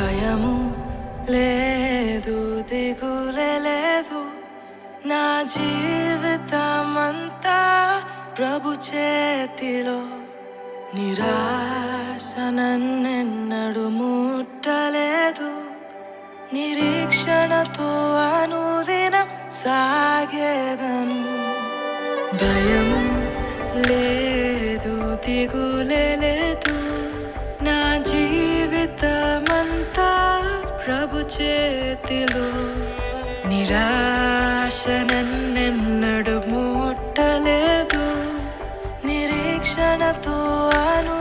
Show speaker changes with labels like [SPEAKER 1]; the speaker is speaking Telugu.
[SPEAKER 1] భయము లేదు దిగులే లేదు. నా జీవితమంతా ప్రభు చేతిలో. నిరాశ నన్నెన్నడు ముట్టలేదు. నిరీక్షణతో అనుదినం సాగేదను. భయము లేదు దిగులే చేతిలో నిరాశ నన్నెన్నడు ముట్టలేదు. నిరీక్షణతో అను